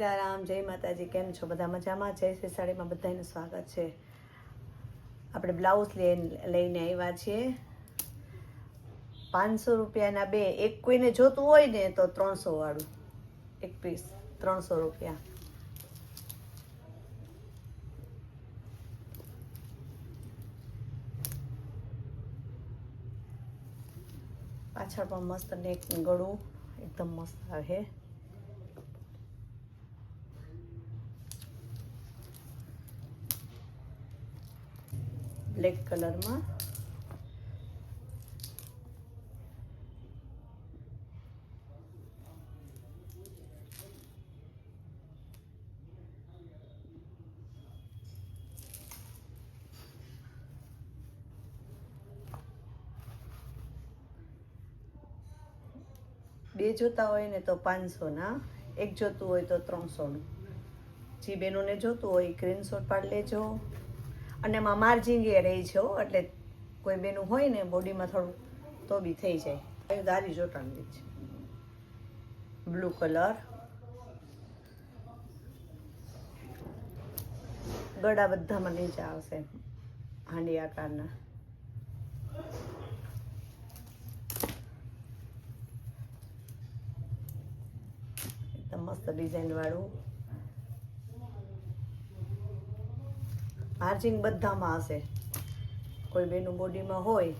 સીતારામ, જય માતાજી, કેમ છો? બધા મજામાં? જય શ્રી સાડીમાં બધાનું સ્વાગત છે. આપણે બ્લાઉઝ લઈને આવ્યા છીએ. પાંચસો રૂપિયાના બે, એક કોઈને જોતું હોય ને તો ત્રણસો વાળું. એક પીસ ત્રણસો રૂપિયા. પાછળ પણ મસ્ત નેક ગળું, એકદમ મસ્ત આવે. બ્લેક કલરમાં બે જોતા હોય ને તો પાંચસોના, એક જોતું હોય તો ત્રણસોનું. જે બહેનોને જોતું હોય સ્ક્રીનશોટ પાડી લેજો. અને એમાં માર્જિન એ રહી છે એટલે કોઈ બેનું હોય ને બોડીમાં થોડું, તો બી થઈ જાય. દારી જોટાણની છે. Blue colour. ગળા બધામાં નીચે આવશે, હાંડી આકારના. એકદમ મસ્ત ડિઝાઇન વાળું. માર્જિંગ બધામાં હશે. કોઈ બેનું બોડીમાં હોય.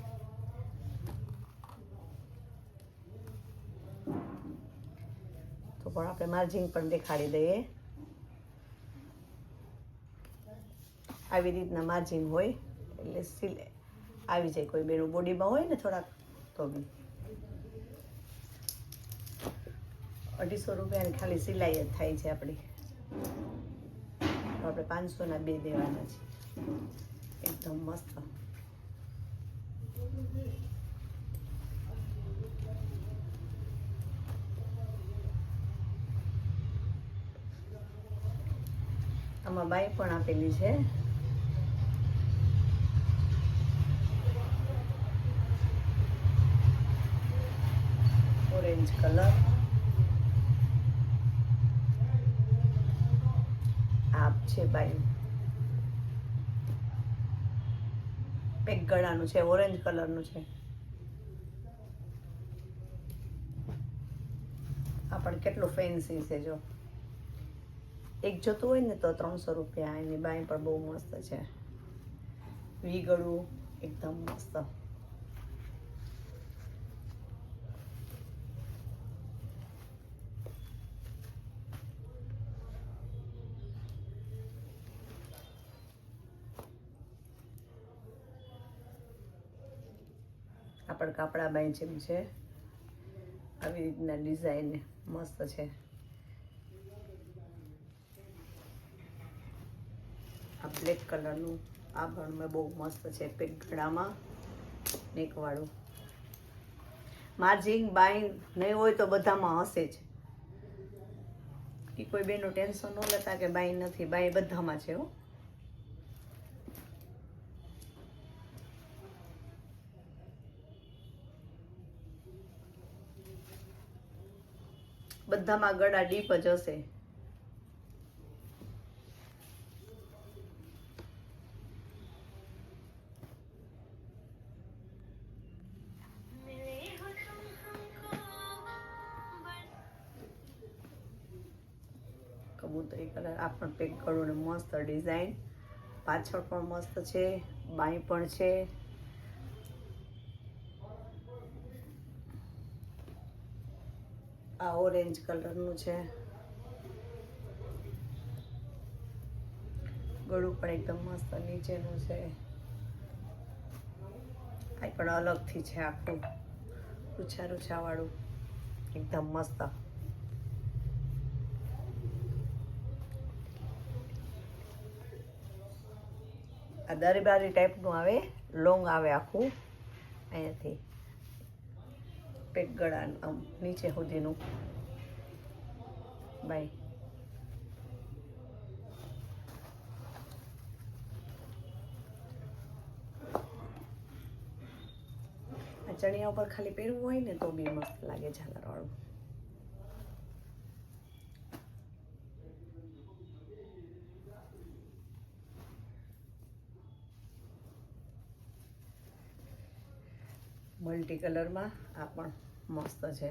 તો પણ આપણે માર્જિંગ પણ દેખાડી દઈએ. આવી રીતના માર્જિંગ હોય, એટલે સિલ આવી જાય. કોઈ બેનું બોડીમાં હોય ને થોડાક, તો બી. અઢીસો રૂપિયાની ખાલી સિલાઈ જ થાય છે આપણી. તો આપણે પાંચસોના બે દેવાના છે. એકદમ મસ્ત. આમાં બાઈ પણ આપેલી છે. Orange colour. આપ છે બાઈ પેક ગળાનું છે ઓરેન્જ કલરનું છે. આ કેટલું ફેન્સી છે જો. એક જોતું હોય ને તો ત્રણસો રૂપિયા, એની બાઈ પણ બહુ મસ્ત છે. વી ગળું એકદમ મસ્ત. કાપડા બાઈ જેમ છે. આવી રીતના ડિઝાઇન મસ્ત છે. આ બ્લેક કલરનું આ પણ બહુ મસ્ત છે પેક ગળામાં. નેકવાળું માર્જિંગ બાઈ નહીં હોય તો બધામાં હશે જ. કે કોઈ બેનું ટેન્શન ન લેતા કે બાઈ નથી, બાઈ બધામાં છે હો. બધામાં ગળા ડીપ જ હશે. કબૂતરી કલર આ પણ પેક ગળું ને મસ્ત ડિઝાઇન. પાછળ પણ મસ્ત છે બાઈ પણ છે. આ ઓરેન્જ કલરનું છે. ગળું પણ એકદમ મસ્ત નીચેનું છે. આ પણ અલગથી છે આખું. રૂછા રૂછાવાળું એકદમ મસ્ત. આ દરબારી ટાઈપનું આવે, લોંગ આવે આખું. અહીંયાથી. પેક ગળા આમ નીચે સુધીનું. બાય ચણિયા ઉપર ખાલી પહેરવું હોય ને તો બી મસ્ત લાગે ઝાલર મલ્ટી કલરમાં આ પણ મસ્ત છે.